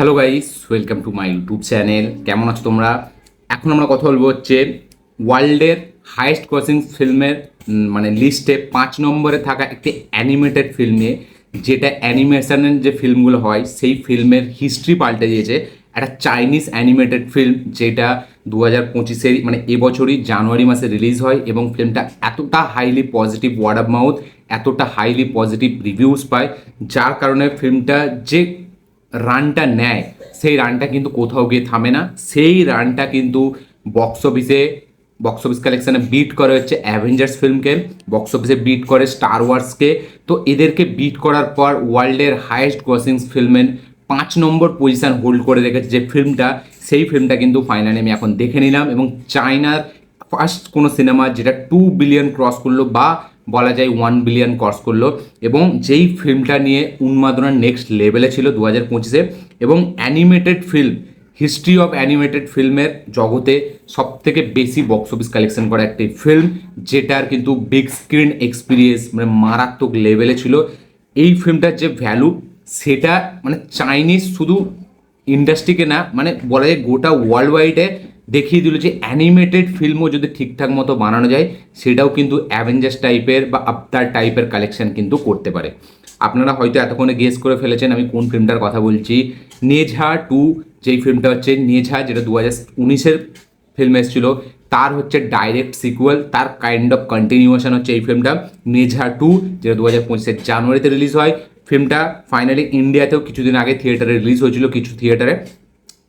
Hello guys welcome to my YouTube channel কেমন আছো তোমরা? এখন আমরা কথা বলব হচ্ছে ওয়ার্ল্ডের হাইয়েস্ট ক্রসিং ফিল্মের মানে লিস্টে পাঁচ নম্বরে থাকা একটি অ্যানিমেটেড ফিল্ম নিয়ে, যেটা অ্যানিমেশনের যে ফিল্মগুলো হয়, সেই ফিল্মের হিস্ট্রি পাল্টে দিয়েছে। একটা চাইনিজ অ্যানিমেটেড ফিল্ম যেটা দু হাজার পঁচিশের মানে এবছরই জানুয়ারি মাসে রিলিজ হয় এবং ফিল্মটা এতটা highly positive word of mouth এতটা হাইলি পজিটিভ রিভিউস পায়, যার কারণে ফিল্মটা যে রানটা নেয়, সেই রানটা কিন্তু কোথাও গিয়ে থামে না। সেই রানটা কিন্তু বক্স অফিসে বক্স অফিস কালেকশানে বিট করে হচ্ছে অ্যাভেঞ্জার্স ফিল্মকে বক্স অফিসে বিট করে স্টার ওয়ার্সকে তো এদেরকে বিট করার পর ওয়ার্ল্ডের হায়েস্ট ক্রসিং ফিল্মের পাঁচ নম্বর পজিশন হোল্ড করে রেখেছে যে ফিল্মটা সেই ফিল্মটা কিন্তু ফাইনালি আমি এখন দেখে নিলাম এবং চায়নার ফার্স্ট কোনো সিনেমা যেটা টু বিলিয়ন ক্রস করল বা বলা যায় ওয়ান বিলিয়ন ক্রস করল এবং যেই ফিল্মটা নিয়ে উন্মাদনার নেক্সট লেভেলে ছিল দু হাজার পঁচিশে এবং animated film history of animated ফিল্মের জগতে সব থেকে বেশি বক্স অফিস কালেকশন করা একটি ফিল্ম যেটার কিন্তু বিগ স্ক্রিন এক্সপিরিয়েন্স মানে মারাত্মক লেভেলে ছিল। এই ফিল্মটার যে ভ্যালু সেটা মানে চাইনিজ শুধু ইন্ডাস্ট্রিকে না মানে বলা যায় গোটা ওয়ার্ল্ড ওয়াইডে দেখিয়ে দিল যে অ্যানিমেটেড ফিল্মও যদি ঠিকঠাক মতো বানানো যায়, সেটাও কিন্তু অ্যাভেঞ্জার্স টাইপের বা আবতার টাইপের কালেকশন কিন্তু করতে পারে। আপনারা হয়তো এতক্ষণে গেস করে ফেলেছেন আমি কোন ফিল্মটার কথা বলছি। নেঝা টু যেই ফিল্মটা হচ্ছে নেঝা যেটা দু হাজার উনিশের ফিল্ম এসেছিল, তার হচ্ছে ডাইরেক্ট সিকুয়েল তার কাইন্ড অফ কন্টিনিউশন হচ্ছে এই ফিল্মটা নেঝা টু যেটা দু হাজার পঁচিশের জানুয়ারিতে রিলিজ হয়। ফিল্মটা ফাইনালি ইন্ডিয়াতেও কিছুদিন আগে থিয়েটারে রিলিজ হয়েছিল কিছু থিয়েটারে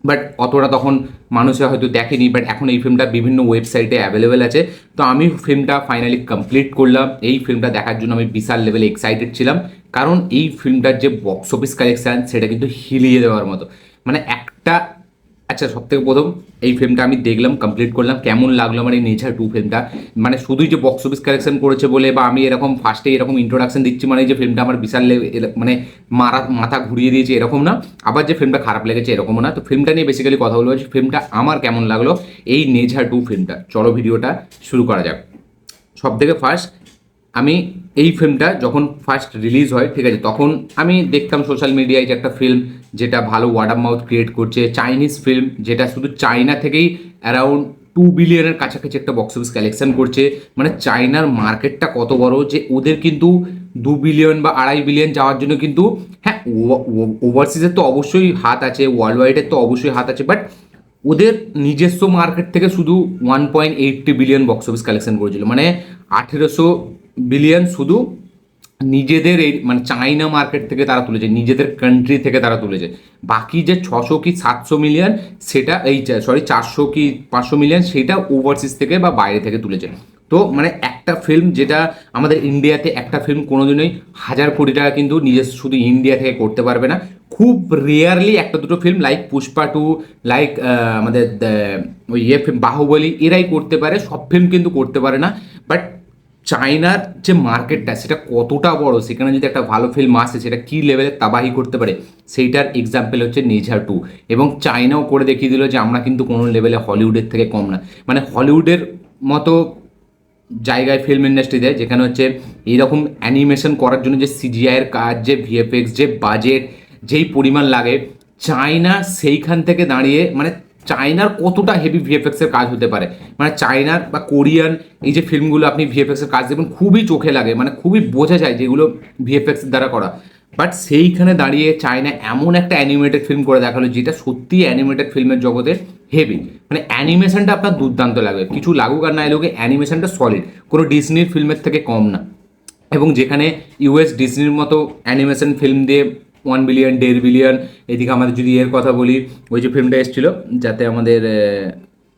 বাট অতটা তখন মানুষে হয়তো দেখেনি বাট এখন এই ফিল্মটা বিভিন্ন ওয়েবসাইটে অ্যাভেলেবেল আছে। তো আমি ফিল্মটা ফাইনালি কমপ্লিট করলাম। এই ফিল্মটা দেখার জন্য আমি বিশাল লেভেলে এক্সাইটেড ছিলাম। কারণ এই ফিল্মটার যে বক্স অফিস কালেকশান সেটা কিন্তু হিলিয়ে দেওয়ার মতো। মানে একটা আচ্ছা সব থেকে প্রথম এই ফিল্মটা আমি দেখলাম কমপ্লিট করলাম। কেমন লাগল আমার এই নেচার টু ফিল্মটা মানে শুধুই যে বক্স অফিস কালেকশন করেছে বলে বা আমি এরকম ফার্স্টে এরকম ইন্ট্রোডাকশন দিচ্ছি মানে যে ফিল্মটা আমার বিশাল মানে মারা মাথা ঘুরিয়ে দিয়েছে এরকম না, আবার যে ফিল্মটা খারাপ লেগেছে এরকমও না। তো ফিল্মটা নিয়ে বেসিক্যালি কথা বলব, যে ফিল্মটা আমার কেমন লাগল এই নেচার টু ফিল্মটা চলো ভিডিওটা শুরু করা যাক। সব থেকে ফার্স্ট আমি এই ফিল্মটা যখন ফার্স্ট রিলিজ হয়, ঠিক আছে, তখন আমি দেখতাম সোশ্যাল মিডিয়ায় যে একটা ফিল্ম যেটা ভালো ওয়ার্ড অফ মাউথ ক্রিয়েট করছে চাইনিজ ফিল্ম যেটা শুধু চায়না থেকেই অ্যারাউন্ড টু বিলিয়নের কাছাকাছি একটা বক্স অফিস কালেকশন করছে। মানে চায়নার মার্কেটটা কত বড় যে ওদের কিন্তু দু বিলিয়ন বা আড়াই বিলিয়ন যাওয়ার জন্য কিন্তু হ্যাঁ ওভারসিজের তো অবশ্যই হাত আছে ওয়ার্ল্ড ওয়াইডের তো অবশ্যই হাত আছে বাট ওদের নিজস্ব মার্কেট থেকে শুধু one point eighty billion box office collection করেছিল। মানে আঠেরোশো বিলিয়ন শুধু নিজেদের এই মানে চাইনা মার্কেট থেকে তারা তুলেছে, নিজেদের কান্ট্রি থেকে তারা তুলেছে। বাকি যে ছশো কি সাতশো মিলিয়ন সেটা এই সরি চারশো কি পাঁচশো মিলিয়ন সেটা ওভারসিজ থেকে বা বাইরে থেকে তুলেছে। তো মানে একটা ফিল্ম যেটা আমাদের ইন্ডিয়াতে একটা ফিল্ম কোনোদিনই হাজার কোটি টাকা কিন্তু নিজস্ব শুধু ইন্ডিয়া থেকে করতে পারবে না। খুব রেয়ারলি একটা দুটো film like Pushpa two like আমাদের ওই ইয়ে ফিল্ম বাহুবলী এরাই করতে পারে, সব ফিল্ম কিন্তু করতে পারে না। বাট চায়নার যে মার্কেটটা, সেটা কতটা বড়? সেখানে যদি একটা ভালো ফিল্ম আসে, সেটা কী লেভেলে তাবাহি করতে পারে? সেইটার এক্সাম্পল হচ্ছে নেঝা টু এবং চায়নাও করে দেখিয়ে দিল যে আমরা কিন্তু কোনো লেভেলে হলিউডের থেকে কম না। মানে হলিউডের মতো জায়গায় ফিল্ম ইন্ডাস্ট্রিতে যেখানে হচ্ছে এইরকম অ্যানিমেশন করার জন্য যে সিজিআইয়ের কাজ, যে ভিএফএক্স যে বাজেট যেই পরিমাণ লাগে, চায়না সেইখান থেকে দাঁড়িয়ে মানে চায়নার কতটা হেভি ভিএফএক্সের কাজ হতে পারে? মানে চায়নার বা কোরিয়ান এই যে ফিল্মগুলো আপনি ভিএফএক্সের কাজ দেখবেন, খুবই চোখে লাগে মানে খুবই বোঝা যায় যেগুলো ভিএফএক্স দ্বারা করা। বাট সেইখানে দাঁড়িয়ে চায়না এমন একটা অ্যানিমেটেড ফিল্ম করে দেখাল, যেটা সত্যি অ্যানিমেটেড ফিল্মের জগতে হেভি মানে অ্যানিমেশনটা আপনার দুর্দান্ত লাগবে। কিছু লাগুক আর না এলোকে অ্যানিমেশনটা সলিড কোনো ডিসনির ফিল্মের থেকে কম না। এবং যেখানে ইউএস ডিসনির মতো অ্যানিমেশন ফিল্ম দিয়ে ওয়ান বিলিয়ন দেড় বিলিয়ন এদিকে আমাদের যদি এর কথা বলি, ওই যে ফিল্মটা এসেছিল, যাতে আমাদের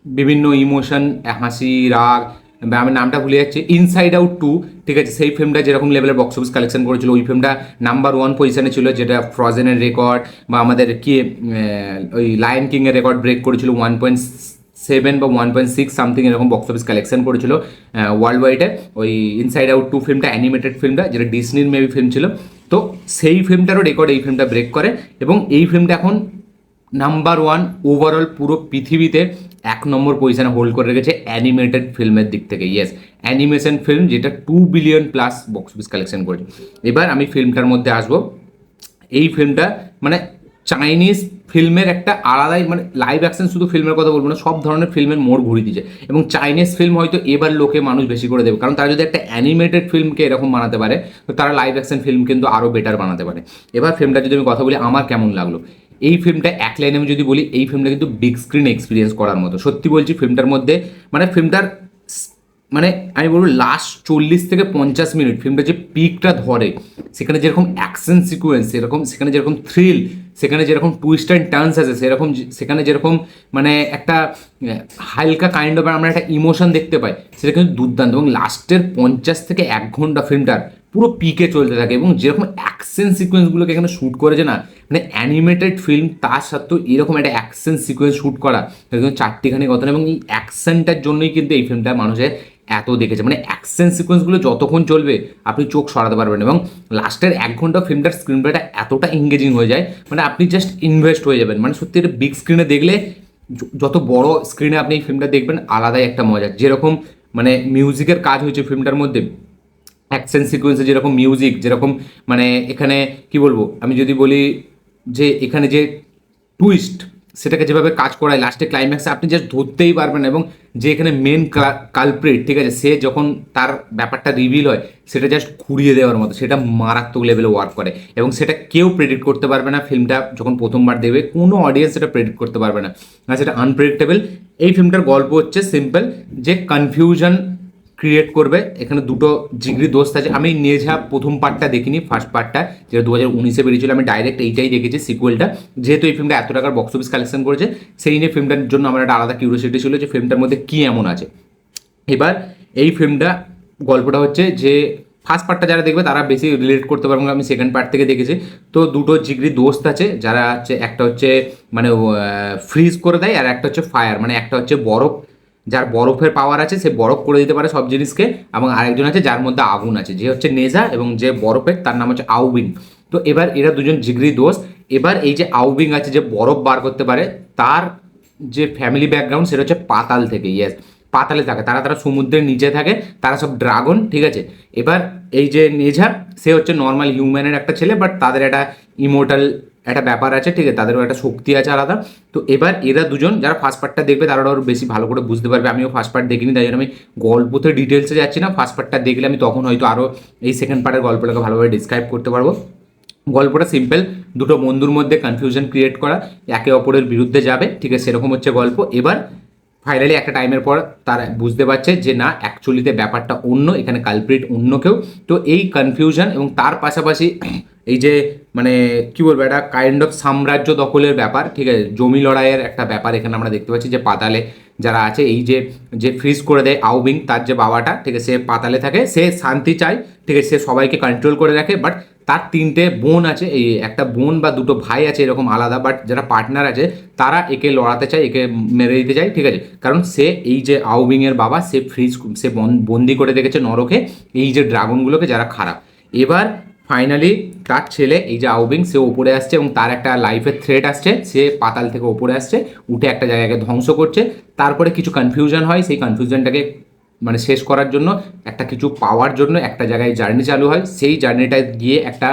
বিভিন্ন ইমোশন হাসি, রাগ আমি নামটা ভুলে যাচ্ছি ইনসাইড আউট টু ঠিক আছে, সেই ফিল্মটা যেরকম লেভেলের বক্স অফিস কালেকশন করেছিল, ওই ফিল্মটা নাম্বার ওয়ান পজিশনে ছিল, যেটা ফ্রজেনের রেকর্ড বা আমাদের কি ওই লায়ন কিংয়ের রেকর্ড ব্রেক করেছিল ওয়ান পয়েন্ট সেভেন বা ওয়ান পয়েন্ট সিক্স সামথিং এরকম বক্স অফিস কালেকশন করেছিল ওয়ার্ল্ড ওয়াইডে ওই ইনসাইড আউট টু ফিল্মটা অ্যানিমেটেড ফিল্মটা যেটা ডিসনির মেবি ফিল্ম ছিল তো সেই ফিল্মটারও রেকর্ড এই ফিল্মটা ব্রেক করে এবং এই ফিল্মটা এখন নাম্বার ওয়ান ওভারঅল পুরো পৃথিবীতে এক নম্বর পজিশানে হোল্ড করে রেখেছে অ্যানিমেটেড ফিল্মের দিক থেকে ইয়েস অ্যানিমেশন ফিল্ম যেটা two billion plus box office collection করেছে। এবার আমি ফিল্মটার মধ্যে আসব। এই ফিল্মটা মানে চাইনিজ ফিল্মের একটা আলাদাই মানে লাইভ অ্যাকশন শুধু ফিল্মের কথা বলব না, সব ধরনের ফিল্মের মোড় ঘুরিয়ে দিয়েছে। এবং চাইনিজ ফিল্ম হয়তো এবার লোকে মানুষ বেশি করে দেবে, কারণ তারা যদি একটা অ্যানিমেটেড ফিল্মকে এরকম বানাতে পারে, তো তারা লাইভ অ্যাকশন ফিল্ম কিন্তু আরও বেটার বানাতে পারে। এবার ফিল্মটা যদি আমি কথা বলি, আমার কেমন লাগল? এই ফিল্মটা এক লাইনে আমি যদি বলি, এই ফিল্মটা কিন্তু বিগ স্ক্রিন এক্সপিরিয়েন্স করার মতো। সত্যি বলছি ফিল্মটার মধ্যে মানে ফিল্মটার মানে আমি বলব লাস্ট চল্লিশ থেকে পঞ্চাশ মিনিট ফিল্মটা যে পিকটা ধরে, সেখানে যেরকম অ্যাকশন সিকুয়েন্স সেরকম, সেখানে যেরকম থ্রিল সেখানে যেরকম টুইস্ট অ্যান্ড টার্নস আছে, সেরকম সেখানে যেরকম মানে একটা হালকা কাইন্ড অফ আমরা একটা ইমোশন দেখতে পাই, সেটা কিন্তু দুর্দান্ত। এবং লাস্টের পঞ্চাশ থেকে এক ঘণ্টা ফিল্মটার পুরো পিকে চলতে থাকে এবং যেরকম অ্যাকশন সিকোয়েন্সগুলোকে এখানে শ্যুট করেছে না মানে অ্যানিমেটেড ফিল্ম তার সত্ত্বেও এরকম একটা অ্যাকশন সিকোয়েন্স শ্যুট করা একদম চারটিখানি কথা এবং এই অ্যাকশনটার জন্যই কিন্তু এই ফিল্মটা মানুষের এত দেখেছে। মানে অ্যাকশন সিকোয়েন্সগুলো যতক্ষণ চলবে, আপনি চোখ সরাতে পারবেন এবং লাস্টের এক ঘণ্টা ফিল্মটার স্ক্রিন প্লেটা এতটা এঙ্গেজিং হয়ে যায় মানে আপনি জাস্ট ইনভেস্ট হয়ে যাবেন। মানে সত্যি এটা বিগ স্ক্রিনে দেখলে যত বড় স্ক্রিনে আপনি এই ফিল্মটা দেখবেন, আলাদাই একটা মজা। যেরকম মানে মিউজিকের কাজ হয়েছে ফিল্মটার মধ্যে অ্যাকশন সিকোয়েন্সে যেরকম মিউজিক যেরকম মানে এখানে কি বলব? আমি যদি বলি যে এখানে যে টুইস্ট সেটাকে যেভাবে কাজ করায় লাস্টে ক্লাইম্যাক্সে আপনি জাস্ট ধরতেই পারবেন এবং যে এখানে মেন কালপ্রিট ঠিক আছে, সে যখন তার ব্যাপারটা রিভিল হয়, সেটা জাস্ট ঘুরিয়ে দেওয়ার মতো, সেটা মারাত্মক লেভেলে ওয়ার্ক করে এবং সেটা কেউ প্রেডিক্ট করতে পারবে না ফিল্মটা যখন প্রথমবার দেখবে কোনো অডিয়েন্স সেটা প্রেডিক্ট করতে পারবে না। সেটা আনপ্রেডিক্টেবল এই ফিল্মটার গল্প হচ্ছে সিম্পল যে কনফিউশন ক্রিয়েট করবে, এখানে দুটো জিগরি দোস্ত আছে আমি নেঝা প্রথম পার্টটা দেখিনি ফার্স্ট পার্টটা যেটা দু হাজার উনিশে বেরিয়েছিল, আমি ডাইরেক্ট এইটাই দেখেছি সিকুয়েলটা যেহেতু এই ফিল্মটা এত টাকার বক্স অফিস কালেকশন করেছে, সেই নিয়ে ফিল্মটার জন্য আমার একটা আলাদা কিউরিয়াসিটি ছিল যে ফিল্মটার মধ্যে কী এমন আছে। এবার এই ফিল্মটা গল্পটা হচ্ছে যে ফার্স্ট পার্টটা যারা দেখবে, তারা বেশি রিলেট করতে পারবে আমি সেকেন্ড পার্ট থেকে দেখেছি। তো দুটো জিগরি দোস্ত আছে, যারা হচ্ছে, একটা হচ্ছে মানে ফ্রিজ করে দেয়, আর একটা হচ্ছে ফায়ার মানে একটা হচ্ছে বরফ যার বরফের পাওয়ার আছে, সে বরফ করে দিতে পারে সব জিনিসকে এবং আরেকজন আছে যার মধ্যে আগুন আছে, যে হচ্ছে নেজা এবং যে বরফের, তার নাম হচ্ছে আউবিং। তো এবার এরা দুজন জিগরি দোষ। এবার এই যে আউবিং আছে, যে বরফ বার করতে পারে, তার যে ফ্যামিলি ব্যাকগ্রাউন্ড সেটা হচ্ছে পাতাল থেকে ইয়েস পাতালে থাকে। তারা তারা সমুদ্রের নিচে থাকে, তারা সব ড্রাগন ঠিক আছে? এবার এই যে নেঝা সে হচ্ছে নর্মাল হিউম্যানের একটা ছেলে বাট তাদের একটা ইমোটাল একটা ব্যাপার আছে, ঠিক আছে? তাদেরও একটা শক্তি আছে আলাদা। তো এবার এরা দুজন, যারা ফার্স্ট পার্টটা দেখবে, তারা আরও বেশি ভালো করে বুঝতে পারবে। আমিও ফার্স্ট পার্ট দেখিনি, তাই জন্য আমি গল্পতে ডিটেলসে যাচ্ছি না। ফার্স্ট পার্টটা দেখলে আমি তখন হয়তো আরও এই সেকেন্ড পার্টের গল্পটাকে ভালোভাবে ডিসক্রাইব করতে পারব। গল্পটা সিম্পল দুটো বন্ধুর মধ্যে কনফিউশন ক্রিয়েট করা, একে অপরের বিরুদ্ধে যাবে, ঠিক আছে? সেরকম হচ্ছে গল্প। এবার ফাইনালি একটা টাইমের পর তারা বুঝতে পারছে যে, না অ্যাকচুয়ালিতে ব্যাপারটা অন্য, এখানে কালপ্রিট অন্য কেউ। তো এই কনফিউশন এবং তার পাশাপাশি এই যে মানে কি বলব, একটা কাইন্ড অফ সাম্রাজ্য দখলের ব্যাপার, ঠিক আছে? জমি লড়াইয়ের একটা ব্যাপার এখানে আমরা দেখতে পাচ্ছি যে, পাতালে যারা আছে, এই যে যে ফ্রিজ করে দেয় আউবিং তার যে বাবাটা, ঠিক আছে, সে পাতালে থাকে, সে শান্তি চায়, ঠিক আছে সে সবাইকে কন্ট্রোল করে রাখে বাট তার তিনটে বোন আছে, এই একটা বোন বা দুটো ভাই আছে এরকম আলাদা বাট যারা পার্টনার আছে, তারা একে লড়াতে চায়, একে মেরে দিতে চায়, ঠিক আছে? কারণ সে এই যে আউবিংয়ের বাবা, সে ফ্রিজ সে বন- বন্দি করে দেখেছে নরকে, এই যে ড্রাগনগুলোকে যারা খারাপ। এবার ফাইনালি তার ছেলে, এই যে আউবিং সে ওপরে আসছে এবং তার একটা লাইফের থ্রেট আসছে, সে পাতাল থেকে ওপরে আসছে, উঠে একটা জায়গাকে ধ্বংস করছে। তারপরে কিছু কনফিউশন হয়, সেই কনফিউশনটাকে মানে শেষ করার জন্য, একটা কিছু পাওয়ার জন্য একটা জায়গায় জার্নি চালু হয়। সেই জার্নিটায় গিয়ে একটা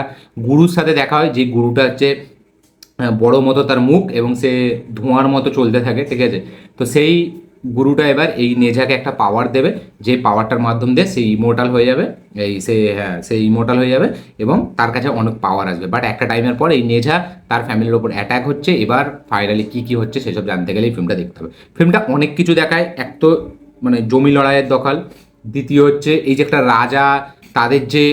গুরুর সাথে দেখা হয়, যে গুরুটা হচ্ছে বড় মতো তার মুখ এবং সে ধোঁয়ার মতো চলতে থাকে, ঠিক আছে? তো সেই গুরুটা এবার এই নেঝাকে একটা পাওয়ার দেবে, যে পাওয়ারটার মাধ্যম দিয়ে সে ইমোর্টাল হয়ে যাবে, এই সে হ্যাঁ সে ইমোর্টাল হয়ে যাবে এবং তার কাছে অনেক পাওয়ার আসবে। বাট একটা টাইমের পর এই নেঝা তার ফ্যামিলির ওপর অ্যাটাক হচ্ছে। এবার ফাইনালি কী কী হচ্ছে, সেসব জানতে গেলে এই ফিল্মটা দেখতে হবে। ফিল্মটা অনেক কিছু দেখায়। এক তো মানে জমি লড়াইয়ের দখল। দ্বিতীয় হচ্ছে এই যে একটা রাজা, তাদের যে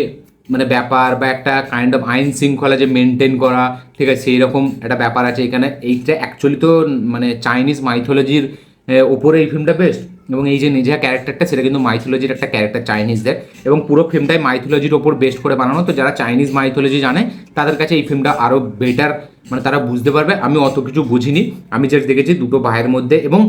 মানে ব্যাপার বা একটা কাইন্ড অফ আইন শৃঙ্খলা যে মেনটেন করা, ঠিক আছে সেই রকম একটা ব্যাপার আছে এখানে। এইটা অ্যাকচুয়ালি তো মানে চাইনিজ মাইথোলজির ওপরে এই ফিল্মটা বেস্ট এবং এই যে নিজা ক্যারেক্টারটা, সেটা কিন্তু মাইথোলজির একটা ক্যারেক্টার চাইনিজদের এবং পুরো ফিল্মটাই মাইথোলজির ওপর বেস্ট করে বানানো। তো যারা চাইনিজ মাইথোলজি জানে, তাদের কাছে এই ফিল্মটা আরও বেটার মানে তারা বুঝতে পারবে। আমি অত কিছু বুঝিনি। আমি জাস্ট দেখেছি দুটো ভাইয়ের মধ্যে এবং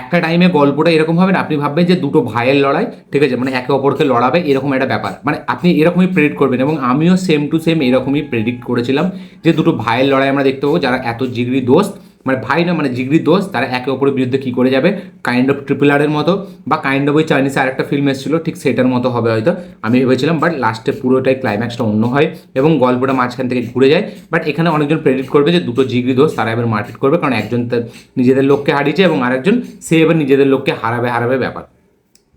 একটা টাইমে গল্পটা এরকম হবে না। আপনি ভাববেন যে দুটো ভাইয়ের লড়াই, ঠিক আছে? মানে একে অপরকে লড়াবে, এরকম একটা ব্যাপার। মানে আপনি এরকমই প্রেডিক্ট করবেন এবং আমিও সেম টু সেম এরকমই প্রেডিক্ট করেছিলাম যে দুটো ভাইয়ের লড়াই আমরা দেখতে পাবো। যারা এত জিগরি দোস্ত মানে ভাই না মানে জিগরি দোষ তারা একে অপরের বিরুদ্ধে কী করে যাবে? কাইন্ড অফ ট্রিপল আরের মতো, বা কাইন্ড অফ ওই চাইনিজ আর একটা ফিল্ম এসেছিল, ঠিক সেটার মতো হবে হয়তো, আমি ভেবেছিলাম বাট লাস্টে পুরোটাই ক্লাইম্যাক্সটা অন্য হয়, এবং গল্পটা মাঝখান থেকে ঘুরে যায় বাট এখানে অনেকজন প্রেডিক্ট করবে যে দুটো জিগরি দোষ তারা এবার মারপিট করবে, কারণ একজন তার নিজেদের লোককে হারিয়েছে এবং আরেকজন সে এবার নিজেদের লোককে হারাবে হারাবে ব্যাপার।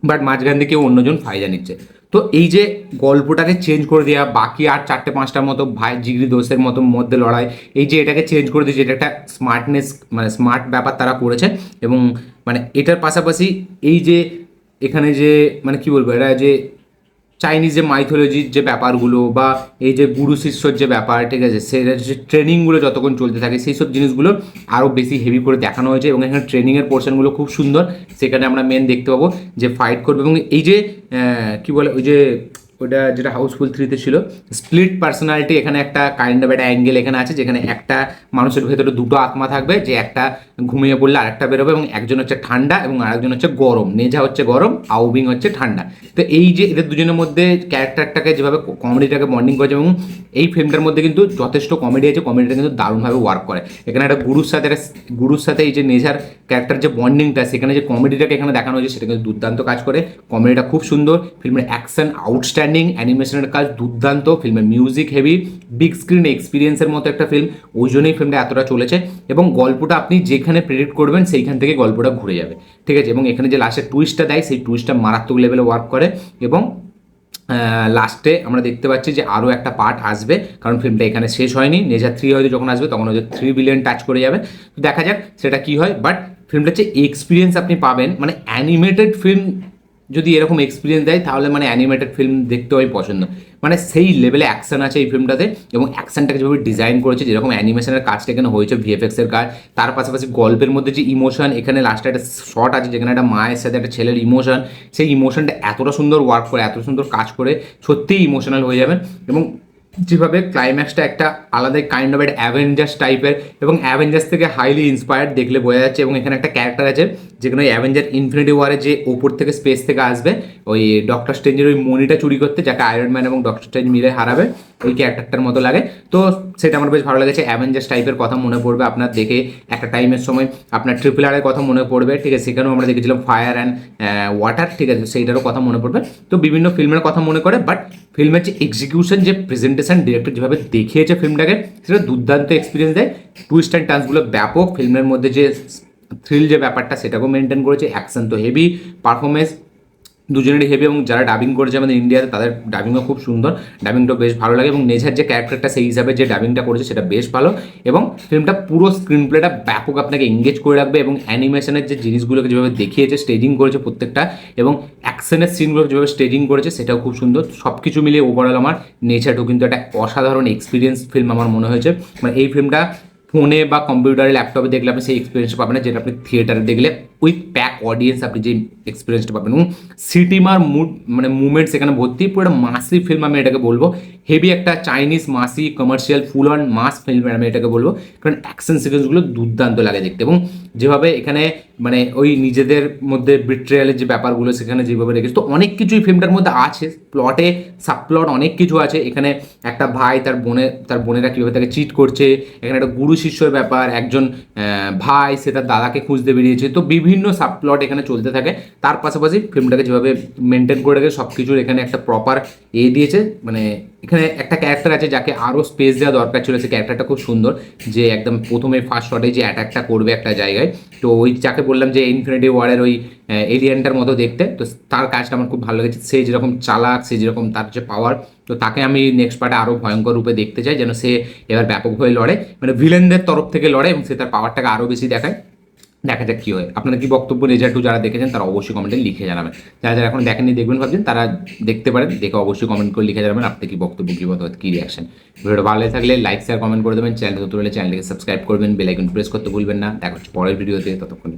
বাট মাঝখান থেকে অন্যজন ফায়দা নিচ্ছে। তো এই যে গল্পটাকে চেঞ্জ করে দেওয়া বাকি আর চারটে পাঁচটার মতো ভাই জিগরি দোষের মতো মধ্যে লড়াই, এই যে এটাকে চেঞ্জ করে দিয়েছে, এটা একটা স্মার্টনেস মানে স্মার্ট ব্যাপার তারা করেছে এবং মানে এটার পাশাপাশি এই যে এখানে যে মানে কি বলব এটা যে চাইনিজ যে মাইথোলজির যে ব্যাপারগুলো বা এই যে গুরু শিষ্যর যে ব্যাপার, ঠিক আছে সেটা যে ট্রেনিংগুলো যতক্ষণ চলতে থাকে, সেই সব জিনিসগুলো আরও বেশি হেভি করে দেখানো হয়েছে এবং এখানে ট্রেনিংয়ের পোর্শনগুলো খুব সুন্দর। সেখানে আমরা মেন দেখতে পাবো যে ফাইট করবে এবং এই যে কী কি বলে, ওই যে ওটা যেটা হাউসফুল থ্রিতে ছিল স্প্লিট পার্সোনালিটি এখানে একটা কাইন্ড অফ একটা অ্যাঙ্গেল এখানে আছে, যেখানে একটা মানুষের ভেতরে দুটো আত্মা থাকবে, যে একটা ঘুমিয়ে পড়লে আরেকটা বেরোবে এবং একজন হচ্ছে ঠান্ডা এবং আরেকজন হচ্ছে গরম। নেজা হচ্ছে গরম আউবিং হচ্ছে ঠান্ডা। তো এই যে এদের দুজনের মধ্যে ক্যারেক্টারটাকে যেভাবে কমেডিটাকে বন্ডিং করেছে এবং এই ফিল্মটার মধ্যে কিন্তু যথেষ্ট কমেডি আছে কমেডিটা কিন্তু দারুণভাবে ওয়ার্ক করে। এখানে একটা গুরুর সাথে একটা গুরুর সাথে এই যে নেজার ক্যারেক্টার যে বন্ডিংটা সেখানে যে কমেডিটাকে এখানে দেখানো হয়েছে, সেটা কিন্তু দুর্দান্ত কাজ করে। কমেডিটা খুব সুন্দর ফিল্মের অ্যাকশন আউটস্ট্যান্ডিং অ্যানিমেশনের কাজ দুর্দান্ত ফিল্মের মিউজিক হেভি বিগ স্ক্রিন এক্সপিরিয়েন্সের মতো একটা ফিল্ম ওই জন্যই ফিল্মটা এতটা চলেছে এবং গল্পটা আপনি যেখানে প্রেডিক্ট করবেন সেইখান থেকে গল্পটা ঘুরে যাবে, ঠিক আছে? এবং এখানে যে লাস্টের টুইস্টটা দেয়, সেই টুইস্টটা মারাত্মক লেভেলে ওয়ার্ক করে এবং লাস্টে আমরা দেখতে পাচ্ছি যে আরও একটা পার্ট আসবে, কারণ ফিল্মটা এখানে শেষ হয়নি নেজার থ্রি হয়তো যখন আসবে তখন হয়তো থ্রি বিলিয়ন টাচ করে যাবে। দেখা যাক সেটা কি হয় বাট ফিল্মটা যে এক্সপিরিয়েন্স আপনি পাবেন মানে অ্যানিমেটেড ফিল্ম যদি এরকম এক্সপিরিয়েন্স দেয়, তাহলে মানে অ্যানিমেটেড ফিল্ম দেখতে হয় পছন্দ। মানে সেই লেভেলে অ্যাকশন আছে এই ফিল্মটাতে এবং অ্যাকশনটাকে যেভাবে ডিজাইন করেছে, যেরকম অ্যানিমেশনের কাজটা এখানে হয়েছে ভিএফএক্সের কাজ তার পাশাপাশি গল্পের মধ্যে যে ইমোশন এখানে লাস্টে একটা শর্ট আছে, যেখানে একটা মায়ের সাথে একটা ছেলের ইমোশন সেই ইমোশনটা এতটা সুন্দর ওয়ার্ক করে, এত সুন্দর কাজ করে, সত্যিই ইমোশনাল হয়ে যাবেন। এবং যেভাবে ক্লাইম্যাক্সটা একটা আলাদাই কাইন্ড অফ একটা অ্যাভেঞ্জার্স টাইপের এবং অ্যাভেঞ্জার্স থেকে হাইলি ইন্সপায়ার্ড দেখলে বোঝা যাচ্ছে এবং এখানে একটা ক্যারেক্টার আছে যেখানে ওই অ্যাভেঞ্জার ইনফিনিটি ওয়ারে যে ওপর থেকে স্পেস থেকে আসবে, ওই ডক্টর স্ট্রেঞ্জের ওই মনিটা চুরি করতে যাকে আয়রন ম্যান এবং ডক্টর স্ট্রেঞ্জ মিলে হারাবে, ওই ক্যারেক্টারটার মতো লাগে। তো সেটা আমার বেশ ভালো লেগেছে অ্যাভেঞ্জার্স টাইপের কথা মনে পড়বে আপনার দেখে একটা টাইমের সময়। আপনার ট্রিপল আরের কথা মনে পড়বে, ঠিক আছে, সেখানেও আমরা দেখেছিলাম ফায়ার অ্যান্ড ওয়াটার ঠিক আছে, সেইটারও কথা মনে পড়বে। তো বিভিন্ন ফিল্মের কথা মনে করে বাট ফিল্মের যে এক্সিকিউশন যে প্রেজেন্টেশন ডিরেক্টর যেভাবে দেখিয়েছে ফিল্মটাকে, সেটা দুর্দান্ত এক্সপিরিয়েন্স দেয়। টুইস্ট অ্যান্ড টান্সগুলো ব্যাপক। ফিল্মের মধ্যে যে থ্রিল যে ব্যাপারটা, সেটাকেও মেনটেন করেছে। অ্যাকশন তো হেভি পারফরমেন্স দুজনেরই হেভি এবং যারা ডাবিং করেছে আমাদের ইন্ডিয়াতে তাদের ডাবিংও খুব সুন্দর। ডাবিংটাও বেশ ভালো লাগে এবং নেঝার যে ক্যারেক্টারটা সেই হিসাবে যে ডাবিংটা করেছে, সেটা বেশ ভালো। এবং ফিল্মটা পুরো স্ক্রিন প্লেটা ব্যাপক আপনাকে এঙ্গেজ করে রাখবে এবং অ্যানিমেশনের যে জিনিসগুলোকে যেভাবে দেখিয়েছে স্টেজিং করেছে প্রত্যেকটা এবং অ্যাকশনের সিনগুলো যেভাবে স্টেজিং করেছে, সেটাও খুব সুন্দর। সব কিছু মিলিয়ে ওভারঅল আমার নেচারটাও কিন্তু একটা অসাধারণ এক্সপিরিয়েন্স ফিল্ম আমার মনে হয়েছে। মানে এই ফিল্মটা ফোনে বা কম্পিউটারে ল্যাপটপে দেখলে আপনি সেই এক্সপিরিয়েন্সটা পাবেন না, যেটা আপনি থিয়েটারে দেখলে উইথ প্যাক অডিয়েন্স আপনি যে এক্সপিরিয়েন্সটা পাবেন। এবং সিটিমার মুড মানে মুভমেন্টস এখানে ভর্তি, পুরো মাসি ফিল্ম আমি এটাকে বলব। হেভি একটা Chinese massy commercial full on mass film আমি এটাকে বলব। কারণ অ্যাকশন সিকোয়েন্সগুলো দুর্দান্ত লাগে দেখতে এবং যেভাবে এখানে মানে ওই নিজেদের মধ্যে বিট্রিয়ালের যে ব্যাপারগুলো সেখানে যেভাবে রেখেছে। তো অনেক কিছুই ফিল্মটার মধ্যে আছে। প্লটে সাবপ্লট অনেক কিছু আছে। এখানে একটা ভাই তার বোনে, তার বোনেরা কীভাবে তাকে চিট করছে। এখানে একটা গুরু শিষ্যর ব্যাপার, একজন ভাই, সে তার দাদাকে খুঁজতে বেরিয়েছে। তো বিভিন্ন সাবপ্লট এখানে চলতে থাকে। তার পাশাপাশি ফিল্মটাকে যেভাবে মেনটেন করে রেখে সব কিছুর এখানে একটা প্রপার এ দিয়েছে মানে এখানে একটা ক্যারেক্টার আছে যাকে আরও স্পেস দেওয়া দরকার ছিল সেই ক্যারেক্টারটা খুব সুন্দর, যে একদম প্রথমে ফার্স্ট শটে যে অ্যাটাকটা করবে একটা জায়গায়। তো ওই যাকে বললাম যে ইনফিনিটি ওয়ারের ওই এলিয়ানটার মতো দেখতে, তো তার কাজটা আমার খুব ভালো লেগেছে। সে যেরকম চালাক, সে যেরকম তার যে পাওয়ার তো তাকে আমি নেক্সট পার্টে আরও ভয়ঙ্কর রূপে দেখতে চাই, যেন সে এবার ব্যাপকভাবে লড়ে মানে ভিলেনদের তরফ থেকে লড়ে এবং সে তার পাওয়ারটাকে আরও বেশি দেখায়। দেখা যাক কী হয়। আপনারা কি বক্তব্য রেজাল্ট টু যারা দেখেছেন, তারা অবশ্যই কমেন্টে লিখে জানাবেন। যারা যারা এখন দেখেননি, দেখবেন, ভাবছেন, তারা দেখতে পারেন, দেখে অবশ্যই কমেন্ট করে লিখে জানাবেন, আপনি কি বক্তব্য, কী মতো কী রিয়াকশন ভিডিওটা ভালো থাকলে লাইক শেয়ার কমেন্ট করে দেবেন চ্যানেল নতুন হলে চ্যানেলটাকে সাবস্ক্রাইব করবেন বেলাইকন প্রেস করতে ভুলবেন না। দেখা হচ্ছে পরের ভিডিওতে ততক্ষণ.